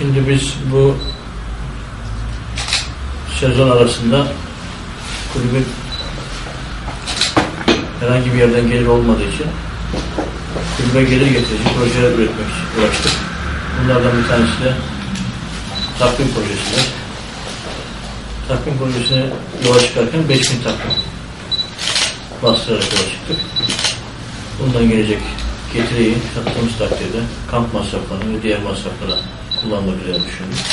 Şimdi biz bu sezon arasında kulübün herhangi bir yerden gelir olmadığı için kulübe gelir getirici projeler üretmek uğraştık. Bunlardan bir tanesi de takvim projesidir. Takvim projesine yola çıkarken 5000 takvim bastırarak yola çıktık. Bundan gelecek getiriyi sattığımız takdirde kamp masraflarını ve diğer masraflara kullanılabilir düşündük.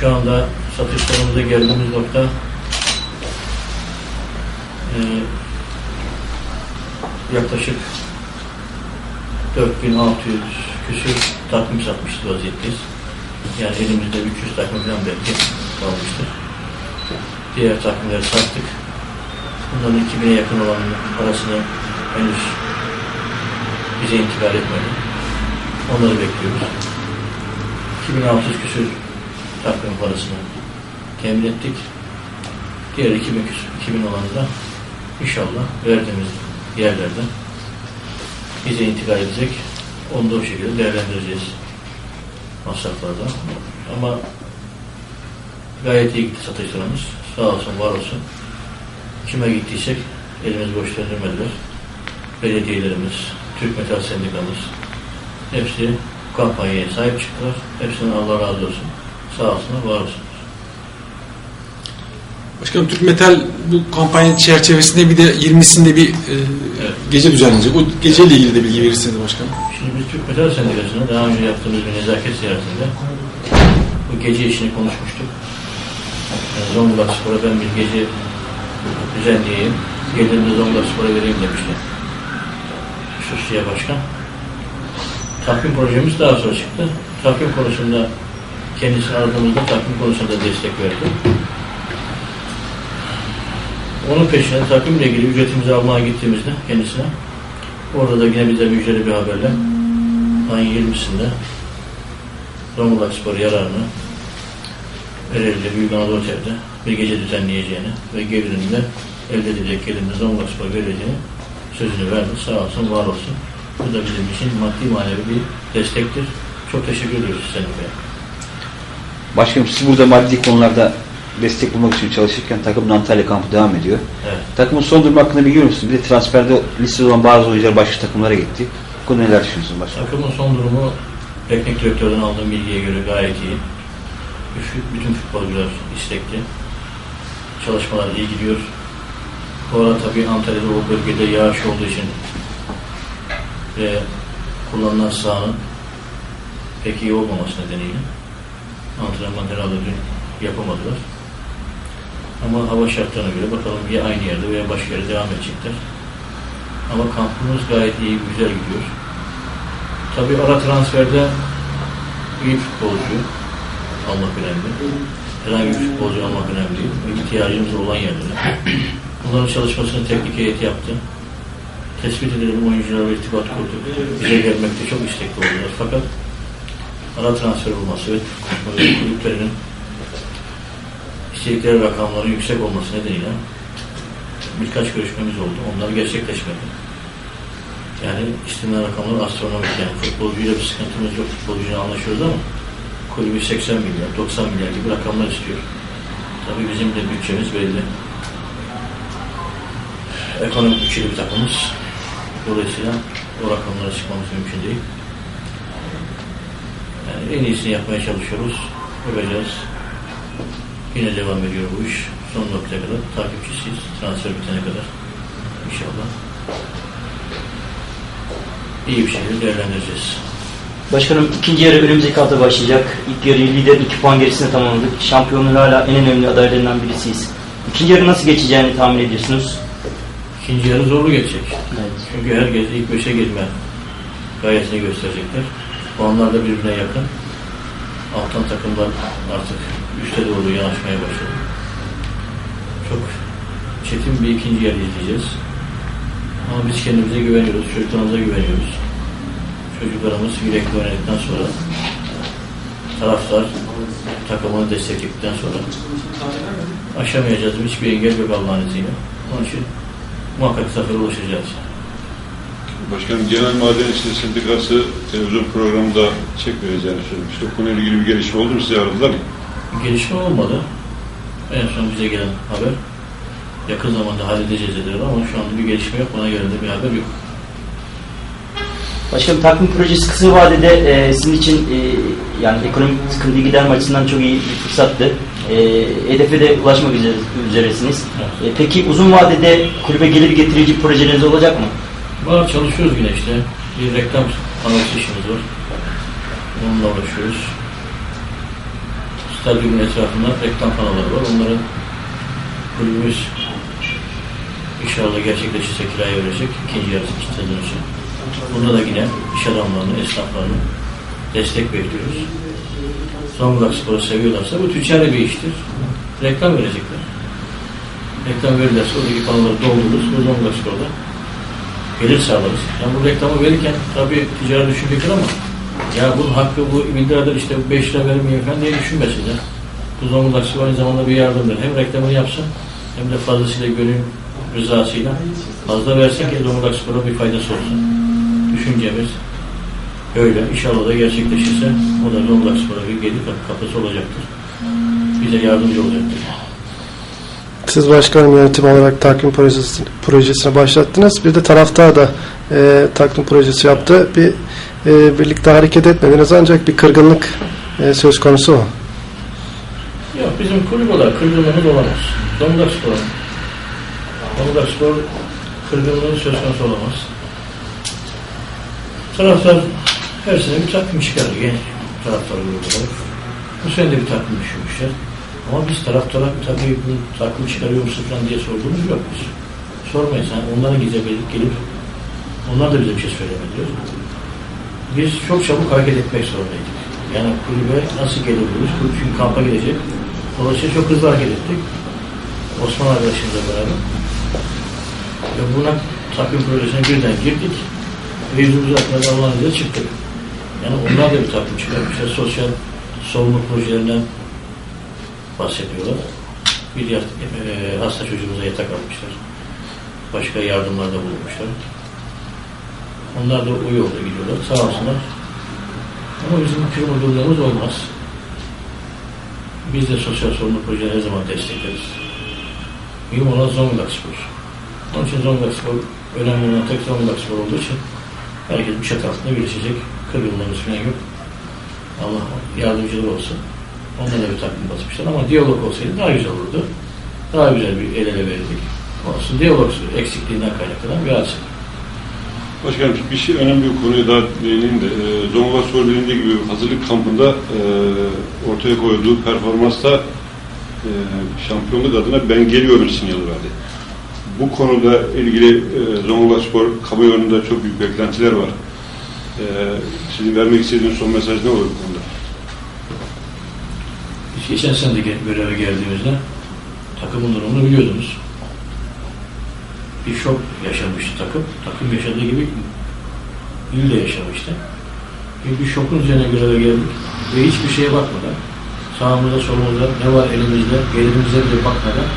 Şu anda satışlarımıza geldiğimiz nokta e, yaklaşık 4600 küsür takvim satmışız vaziyetteyiz. Yani elimizde 300 takvim falan belki kalmıştır. Diğer takvimleri sattık. Bunların 2000'e yakın olan parasını henüz bize intikal etmedi. Onları bekliyoruz. 2600 küsür takvim parasını temin ettik. Diğer 2000 küsür, 2000 olanı da inşallah verdiğimiz yerlerden bize intikal edecek. Onu da o şekilde değerlendireceğiz masraflarda. Ama gayet iyi gitti satışlarımız. Sağ olsun, var olsun. Kime gittiysek elimiz boş döndürmediler. Belediyelerimiz, Türk Metal Sendikamız hepsi kampanyaya sahip çıktılar. Hepsine Allah razı olsun. Sağ olsunlar, var olsunlar. Başkanım Türk Metal bu kampanya çerçevesinde bir de 20'sinde bir e, Evet. gece düzenlenecek. O geceyle ilgili de bilgi verirseniz başkanım. Şimdi biz Türk Metal Sendikası'nda daha önce yaptığımız bir nezaket ziyaretinde bu gece işini konuşmuştuk. Yani Zonguldak Spor'a ben bir gece düzenleyeyim, gelirini Zonguldak Spor'a vereyim demişti. Şuşlu'ya başkan. Takvim projemiz daha sonra çıktı. Takvim konusunda kendisini aradığımızda takvim konusunda destek verdi. Onun peşine takvimle ilgili ücretimizi almaya gittiğimizde kendisine orada da yine bize müjdeli bir haberle ayın 20'sinde Zonguldak Spor yararını Ereğli'de Büyük Anadolu Otel'de bir gece düzenleyeceğini ve gelirini de elde edecek gelirini Zonguldak Spor vereceğini sözünü verdi. Sağ olsun, var olsun. Bu da bizim için maddi manevi bir destektir. Çok teşekkür ediyoruz sendikaya. Başkanım siz burada maddi konularda destek bulmak için çalışırken takımın Antalya kampı devam ediyor. Evet. Takımın son durumu hakkında biliyor musunuz? Bir de transferde listede olan bazı oyuncular başka takımlara gitti. Bu konuda neler düşünüyorsunuz başkanım? Takımın son durumu teknik direktörden aldığım bilgiye göre gayet iyi. Bütün futbolcular istekli. Çalışmalar iyi gidiyor. Bu arada tabii Antalya'da o bölgede yağış olduğu için ve kullanılan sahanın pek iyi olmaması nedeniyle antrenman herhalde dün yapamadılar. Ama hava şartlarına göre bakalım ya aynı yerde veya başka yerde devam edecekler. Ama kampımız gayet iyi, güzel gidiyor. Tabii ara transferde iyi futbolcu almak önemli. Herhangi bir futbolcu almak önemli değil. İhtiyacımız olan yerlere. Bunların çalışmasını teknik heyet yaptı. Tespit edelim oyuncularla irtibat kurduk. Bize gelmekte çok istekli oldular. Fakat ara transfer olması ve kulüplerinin istedikleri rakamların yüksek olması nedeniyle birkaç görüşmemiz oldu. Onlar gerçekleşmedi. Yani istenilen rakamlar astronomik yani futbolcuyla bir sıkıntımız yok. Futbolcuyla anlaşıyoruz ama kulübü 80 milyar, 90 milyar gibi rakamlar istiyor. Tabii bizim de bütçemiz belli. Ekonomik bütçeli bir takımız. Dolayısıyla o rakamlara çıkmamız mümkün değil. Yani en iyisini yapmaya çalışıyoruz. Yapacağız. Yine devam ediyor bu iş. Son noktaya kadar takipçisiyiz. Transfer bitene kadar. İnşallah. İyi bir şekilde değerlendireceğiz. Başkanım ikinci yarı önümüzdeki hafta başlayacak. İlk yarıyı lider 2 puan gerisinde tamamladık. Şampiyonluğun hala en önemli adaylarından birisiyiz. İkinci yarı nasıl geçeceğini tahmin ediyorsunuz? İkinci yarı zorlu geçecek. Evet. Çünkü herkes ilk beşe girme gayetini gösterecekler. Puanlar da birbirine yakın. Alttan takımlar artık üste doğru yanaşmaya başladı. Çok çetin bir ikinci yarı izleyeceğiz. Ama biz kendimize güveniyoruz, çocuklarımıza güveniyoruz. Çocuklarımız yürekli oynadıktan sonra taraftar takımını destekledikten sonra aşamayacağız hiçbir engel yok Allah'ın izniyle. Onun için muhakkak zafere ulaşacağız. Başkanım Genel Maden İşçileri Sendikası televizyon programında çek vereceğini söylemişti. O konuyla ilgili bir gelişme oldu mu? Size aradılar mı? Bir gelişme olmadı. En son bize gelen haber yakın zamanda halledeceğiz dediler ama şu anda bir gelişme yok. Bana göre de bir haber yok. Başkanım takvim projesi kısa vadede e, sizin için e, yani ekonomik sıkıntıyı giderme açısından çok iyi bir fırsattı. E, hedefe de ulaşmak üzere, üzeresiniz. E, peki uzun vadede kulübe gelir getirici projeleriniz olacak mı? Var çalışıyoruz yine işte. Bir reklam anonsu işimiz var. Onunla uğraşıyoruz. Stadyumun etrafında reklam kanalları var. Onları kulübümüz inşallah gerçekleşirse kiraya verecek. ikinci yarısı sezon için. Bunda da yine iş adamlarını, esnaflarını destek bekliyoruz. Zonguldak Spor'u seviyorlarsa bu ticari bir iştir. Reklam verecekler. Reklam verirlerse oradaki kanalları doldururuz. Bu Zonguldak Spor'da gelir sağlarız. Yani bu reklamı verirken tabii ticari düşünecekler ama ya bunun hakkı bu milyarder işte 5 lira vermiyor falan diye düşünmesinler. Bu Zonguldak Spor aynı zamanda bir yardımdır. Hem reklamını yapsın hem de fazlasıyla gönül rızasıyla fazla versin ki Zonguldak Spor'a bir faydası olsun. Düşüncemiz öyle. İnşallah da gerçekleşirse o da Zonguldak Spor'a bir gelir kapısı olacaktır. Bize yardımcı olacaktır. Siz başkanım yönetim olarak takvim projesi, projesine başlattınız. Bir de taraftar da e, takvim projesi yaptı. Bir e, birlikte hareket etmediniz ancak bir kırgınlık e, söz konusu mu? Yok bizim kulüp olarak kırgınlığımız olamaz. Zonguldak Spor. Zonguldak Spor kırgınlığı söz konusu olamaz. Taraftar her sene bir takım çıkarır genç taraftar olarak. Bu sene de bir takım düşünmüşler. Ama biz taraftara tabii bu takım çıkarıyor musun falan diye sorduğumuz yok biz. Sormayız. Yani onların gidebilip gelip onlar da bize bir şey söylemediler. Biz çok çabuk hareket etmek zorundaydık. Yani kulübe nasıl gelebiliriz? Kulüp çünkü kampa gelecek. Dolayısıyla çok hızlı hareket ettik. Osman arkadaşımızla beraber. Ve buna takım projesine birden girdik. Ve yüzümüz hakkında Allah'ın çıktık. Yani onlar da bir takım çıkarmışlar. Sosyal sorumluluk projelerinden bahsediyorlar. Bir e, hasta çocuğumuza yatak almışlar. Başka yardımlarda bulunmuşlar. Onlar da o yolda gidiyorlar. Sağ olsunlar. Ama bizim kırmadığımız olmaz. Biz de sosyal sorumluluk projeleri her zaman destekleriz. Mühim olan Zonguldak Spor. Onun için Zonguldak Spor önemli olan tek Zonguldak Spor olduğu için herkes bir çatı altında birleşecek. Kırgınlığımız falan yok. Allah yardımcıları olsun. Onlara da bir takım basmışlar ama diyalog olsaydı daha güzel olurdu. Daha güzel bir el ele verirdik. Olsun diyalog eksikliğinden kaynaklanan bir hadise. Başkanım bir şey önemli bir konuya daha değineyim de e, Spor dediği gibi hazırlık kampında e, ortaya koyduğu performansta e, şampiyonluk adına ben geliyorum sinyali verdi. Bu konuda ilgili e, Zonguldak Spor kamuoyunda çok büyük beklentiler var. E, sizin vermek istediğiniz son mesaj ne olur bu konuda? Biz geçen sene de göreve geldiğimizde takımın durumunu biliyordunuz. Bir şok yaşamıştı takım. Takım yaşadığı gibi il de yaşamıştı. Bir, bir şokun üzerine göreve geldik ve hiçbir şeye bakmadan sağımızda solumuzda ne var elimizde gelirimize bile bakmadan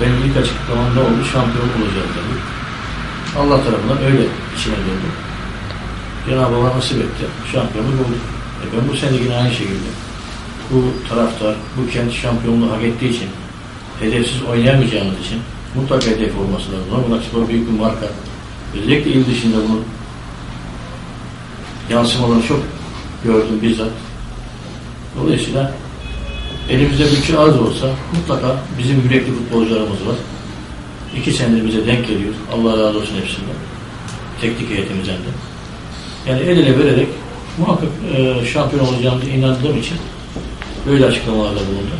benim ilk açıklamam ne oldu? Şampiyon olacağız dedim. Allah tarafından öyle içine girdi. Cenab-ı Allah nasip etti. Şampiyonluk olduk. E ben bu sene yine aynı şekilde bu taraftar, bu kent şampiyonluğu hak ettiği için, hedefsiz oynayamayacağımız için mutlaka hedef olması lazım. Zonguldak Spor büyük bir marka. Özellikle il dışında bunun yansımalarını çok gördüm bizzat. Dolayısıyla elimizde bütçe az olsa mutlaka bizim yürekli futbolcularımız var. İki senedir bize denk geliyor. Allah razı olsun hepsinden. Teknik heyetimizden de. Yani el ele vererek muhakkak e, şampiyon olacağımıza inandığım için böyle açıklamalarda bulundu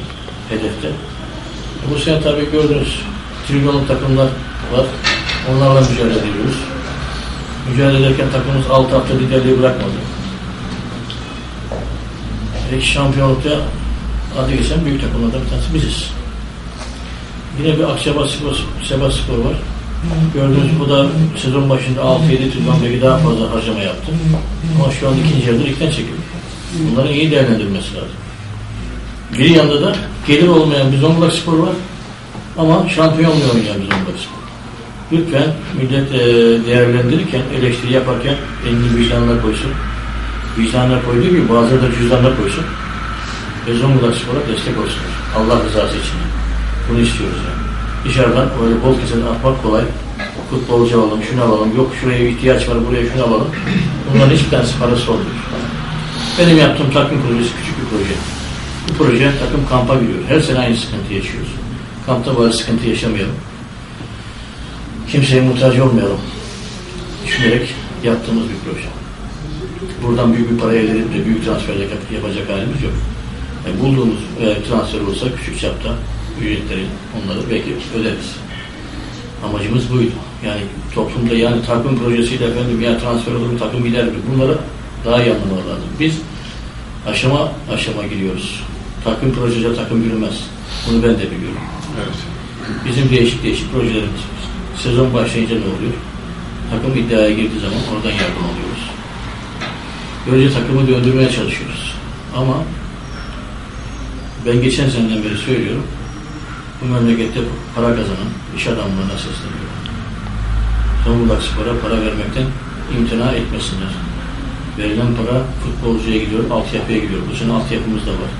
hedefte. E, bu sene tabii gördünüz trilyonluk takımlar var. Onlarla mücadele ediyoruz. Mücadele ederken takımımız 6 hafta liderliği bırakmadı. Peki şampiyonlukta adı geçen büyük takımlardan bir tanesi biziz. Yine bir Akçabat Spor, Sebat Spor var. Gördüğünüz bu da sezon başında 6-7 trilyon belki daha fazla harcama yaptı. Ama şu an ikinci yarıda ligden çekildi. Bunların iyi değerlendirilmesi lazım. Bir yanda da gelir olmayan bir Zonguldak Spor var. Ama şampiyonluğu oynayan bir Zonguldak Spor. Lütfen millet e, değerlendirirken, eleştiri yaparken elini vicdanına koysun. Vicdanına koyduğu gibi bazıları da cüzdanına koysun. Ve Zonguldak Spor'a destek olsunlar. Allah rızası için. Bunu istiyoruz yani. Dışarıdan öyle bol keseden atmak kolay. Futbolcu alalım, şunu alalım, yok şuraya ihtiyaç var, buraya şunu alalım. Bunların hiçbir tanesi parası olmuyor. Benim yaptığım takım projesi küçük bir proje. Bu proje takım kampa giriyor. Her sene aynı sıkıntı yaşıyoruz. Kampta bari sıkıntı yaşamayalım. Kimseye muhtaç olmayalım. Düşünerek yaptığımız bir proje. Buradan büyük bir para elde edip de büyük transfer yap- yapacak halimiz yok. Yani bulduğumuz e, transfer olsa küçük çapta ücretleri onları belki öderiz. Amacımız buydu. Yani toplumda yani takım projesiyle efendim ya transfer olur takım gider mi? Bunları daha iyi anlamalı lazım. Biz aşama aşama gidiyoruz. Takım projesiyle takım yürümez. Bunu ben de biliyorum. Evet. Bizim değişik değişik projelerimiz. Sezon başlayınca ne oluyor? Takım iddiaya girdiği zaman oradan yardım alıyoruz. Böylece takımı döndürmeye çalışıyoruz. Ama ben geçen seneden beri söylüyorum. Bu memlekette para kazanan iş adamlarına sesleniyorum. Zonguldak Spor'a para vermekten imtina etmesinler. Verilen para futbolcuya gidiyor, altyapıya gidiyor. Bu sene altyapımız da var.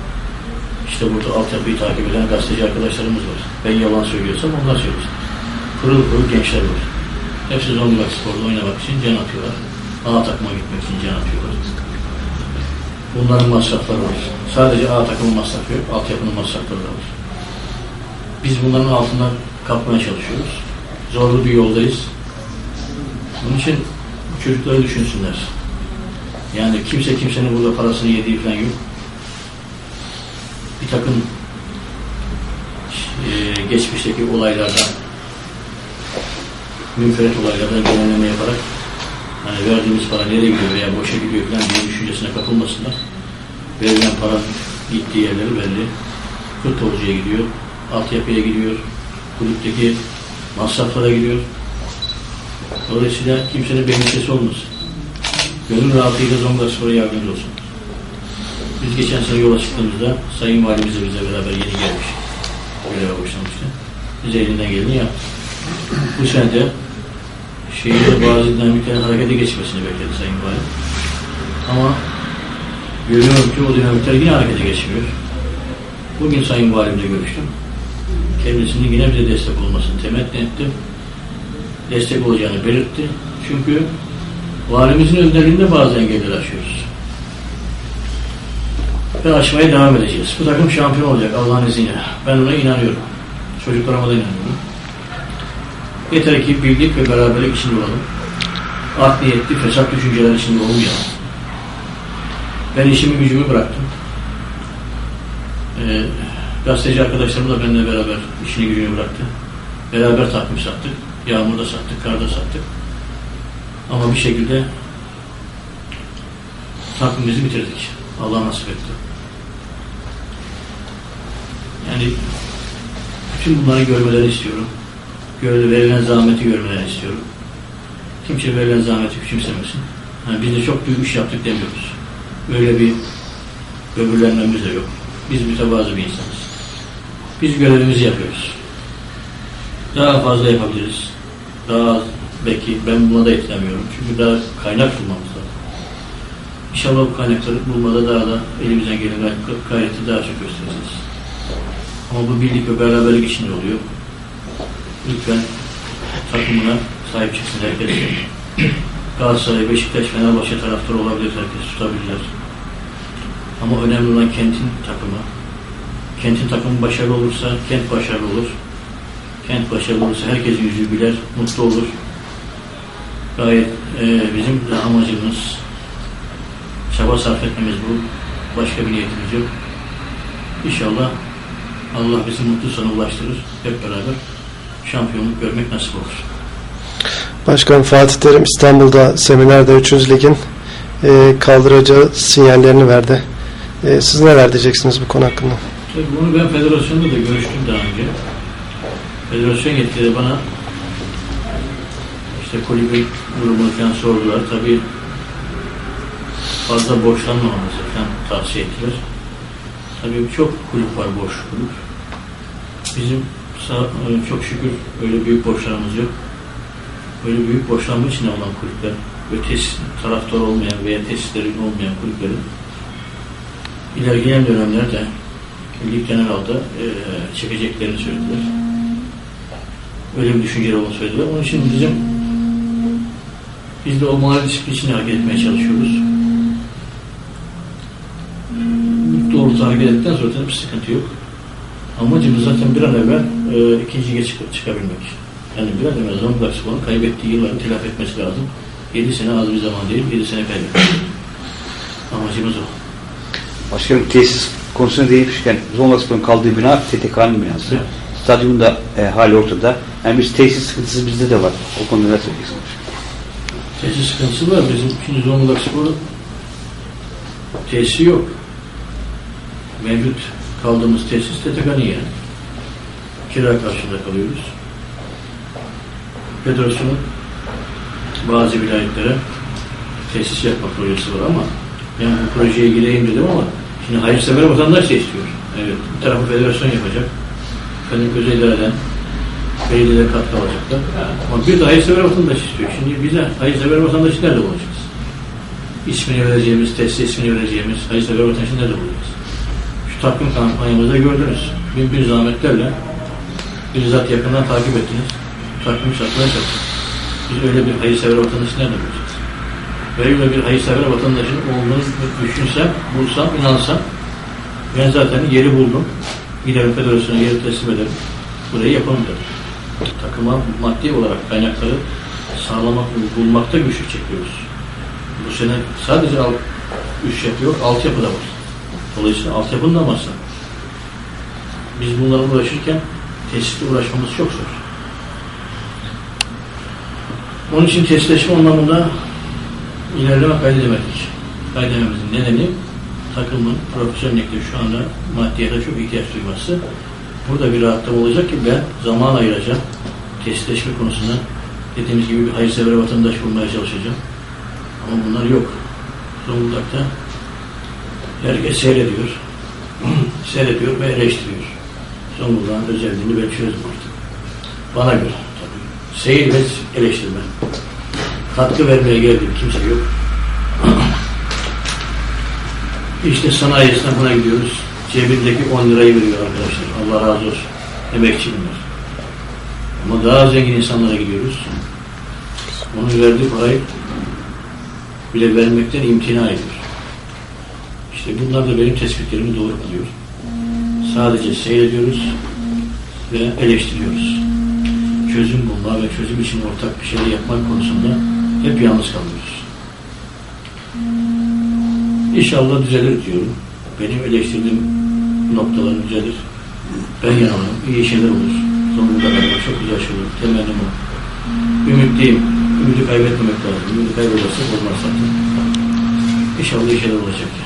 İşte burada altyapıyı takip eden gazeteci arkadaşlarımız var. Ben yalan söylüyorsam onlar söylesin. Pırıl pırıl gençler var. Hepsi Zonguldak Spor'da oynamak için can atıyorlar. A takıma gitmek için can atıyorlar. Bunların masrafları var. Sadece A takımın masrafı yok, altyapının masrafları da var. Biz bunların altından kalkmaya çalışıyoruz. Zorlu bir yoldayız. Bunun için çocukları düşünsünler. Yani kimse kimsenin burada parasını yediği falan yok. Bir takım e, geçmişteki olaylardan münferit olaylardan genelleme yaparak hani verdiğimiz para nereye gidiyor veya boşa gidiyor falan diye düşüncesine kapılmasınlar. Verilen para gittiği yerleri belli. Futbolcuya gidiyor, altyapıya gidiyor, kulüpteki masraflara gidiyor. Dolayısıyla kimsenin beğenişesi olmasın. Gönül rahatıyla Zonguldak Spor'a yardımcı olsun. Biz geçen sene yola çıktığımızda Sayın Valimiz de bize beraber yeni gelmiş. Göreve başlamıştı. Biz elinden geleni yaptık. Bu sene de şehirde bazı dinamiklerin harekete geçmesini bekledi Sayın Valim. Ama görüyorum ki o dinamikler yine harekete geçmiyor. Bugün Sayın Valimle görüştüm. Kendisinin yine bize destek olmasını temenni ettim. Destek olacağını belirtti. Çünkü valimizin önderliğinde bazı engelleri aşıyoruz. Ve aşmaya devam edeceğiz. Bu takım şampiyon olacak Allah'ın izniyle. Ben ona inanıyorum. Çocuklarıma da inanıyorum. Yeter ki birlik ve beraberlik içinde olalım. Art niyetli, fesat düşünceler içinde olmayalım. Ben işimi gücümü bıraktım. Ee, gazeteci arkadaşlarım da benimle beraber işini gücünü bıraktı. Beraber takım sattık. Yağmurda sattık, karda sattık. Ama bir şekilde takvimimizi bitirdik. Allah nasip etti. Yani bütün bunları görmeleri istiyorum. Göre, verilen zahmeti görmelerini istiyorum. Kimse verilen zahmeti küçümsemesin. Yani biz de çok büyük iş yaptık demiyoruz. Böyle bir böbürlenmemiz de yok. Biz mütevazı bir insanız. Biz görevimizi yapıyoruz. Daha fazla yapabiliriz. Daha az belki ben buna da yetinemiyorum. Çünkü daha kaynak bulmamız lazım. İnşallah bu kaynakları bulmada daha da elimizden gelen gay- gayreti daha çok göstereceğiz. Ama bu birlik ve beraberlik içinde oluyor. Lütfen takımına sahip çıksın herkes. Galatasaray, Beşiktaş, Fenerbahçe taraftarı olabilir herkes tutabilirler. Ama önemli olan kentin takımı. Kentin takımı başarılı olursa kent başarılı olur. Kent başarılı olursa herkesin yüzü güler, mutlu olur. Gayet e, bizim de amacımız çaba sarf etmemiz bu. Başka bir niyetimiz yok. İnşallah Allah bizi mutlu sona ulaştırır. Hep beraber şampiyonluk görmek nasip olur. Başkan Fatih Terim İstanbul'da seminerde 3. Lig'in e, kaldıracağı sinyallerini verdi. E, siz neler diyeceksiniz bu konu hakkında? Tabii bunu ben federasyonda da görüştüm daha önce. Federasyon yetkilileri bana işte kulübü durumunu falan sordular. Tabii fazla borçlanmamamızı falan tavsiye ettiler. Tabii çok kulüp var boş kulüp. Bizim e, çok şükür öyle büyük borçlarımız yok. böyle büyük borçlanma içinde olan kulüpler ve tesis, taraftar olmayan veya tesislerin olmayan kulüplerin ilerleyen dönemlerde lig genel alda e, çekeceklerini söylediler. Öyle bir düşünceler olduğunu söylediler. Onun için bizim biz de o mali disiplin hareket etmeye çalışıyoruz. Doğru hareket ettikten sonra bir sıkıntı yok. Amacımız zaten bir an evvel e, ikinci lige çık- çıkabilmek. Yani bir an evvel Zonguldak Spor'un kaybettiği yılları telafi etmesi lazım. 7 sene az bir zaman değil, 7 sene kaybetmek. Amacımız o. Başkanım tesis konusuna değinmişken Zonguldakspor'un kaldığı bina TTK'nın binası. Evet. Stadyumun da e, hali ortada. Yani biz tesis sıkıntısı bizde de var. O konuda ne söyleyeceksiniz? Tesis sıkıntısı var. Bizim şimdi Zonguldak Spor'un tesisi yok. Mevcut kaldığımız tesis TTK'nın yani. Kira karşılığında kalıyoruz. Federasyonun bazı vilayetlere tesis yapma projesi var ama ben bu projeye gireyim dedim ama şimdi hayırsever vatandaş da istiyor. Evet, bir tarafı federasyon yapacak. Efendim özel idareden belediyeler katkı alacaklar. Ama bir de hayırsever vatandaş istiyor. Şimdi bize hayırsever vatandaşı nerede bulacağız? İsmini vereceğimiz, test ismini vereceğimiz hayırsever vatandaşı nerede bulacağız? Şu takım kampanyamızda gördünüz. Bin bir zahmetlerle bizzat yakından takip ettiniz. Takvimi satmaya çalıştık. Biz öyle bir hayırsever vatandaşı nerede bulacağız? Böyle bir hayırsever vatandaşın olduğunu düşünsem, bulsam, inansam ben zaten yeri buldum. Giderim federasyona yeri teslim ederim. Burayı yapalım dedim. Takıma maddi olarak kaynakları sağlamak, bulmakta güçlük çekiyoruz. Bu sene sadece alt, üç yapı yok, altyapı da var. Dolayısıyla altyapının da masa. Biz bunlarla uğraşırken tesisle uğraşmamız çok zor. Onun için testleşme anlamında ilerleme kaydedemedik. Kaydedememizin nedeni takımın profesyonellikte şu anda maddiyata çok ihtiyaç duyması. Burada bir rahatlama olacak ki ben zaman ayıracağım. Testleşme konusunda dediğimiz gibi bir hayırsever vatandaş bulmaya çalışacağım. Ama bunlar yok. Zonguldak'ta herkes seyrediyor. seyrediyor ve eleştiriyor. Zonguldak'ın özelliğini ben çözdüm artık. Bana göre tabii. Seyir ve eleştirme. Katkı vermeye geldim kimse yok. İşte sanayi esnafına gidiyoruz. Cebindeki 10 lirayı veriyor arkadaşlar. Allah razı olsun. Emekçi bunlar. Ama daha zengin insanlara gidiyoruz. Onun verdiği parayı bile vermekten imtina ediyor. İşte bunlar da benim tespitlerimi doğru kılıyor. Sadece seyrediyoruz ve eleştiriyoruz. Çözüm bulma ve çözüm için ortak bir şey yapmak konusunda hep yalnız kalıyoruz. İnşallah düzelir diyorum. Benim eleştirdiğim noktalar düzelir. Ben yanılırım. İyi şeyler olur. Sonunda kadar çok güzel şey olur. Temennim o. Ümitliyim. Ümidi kaybetmemek lazım. Ümidi kaybedersek olmaz zaten. İnşallah iyi şeyler olacak.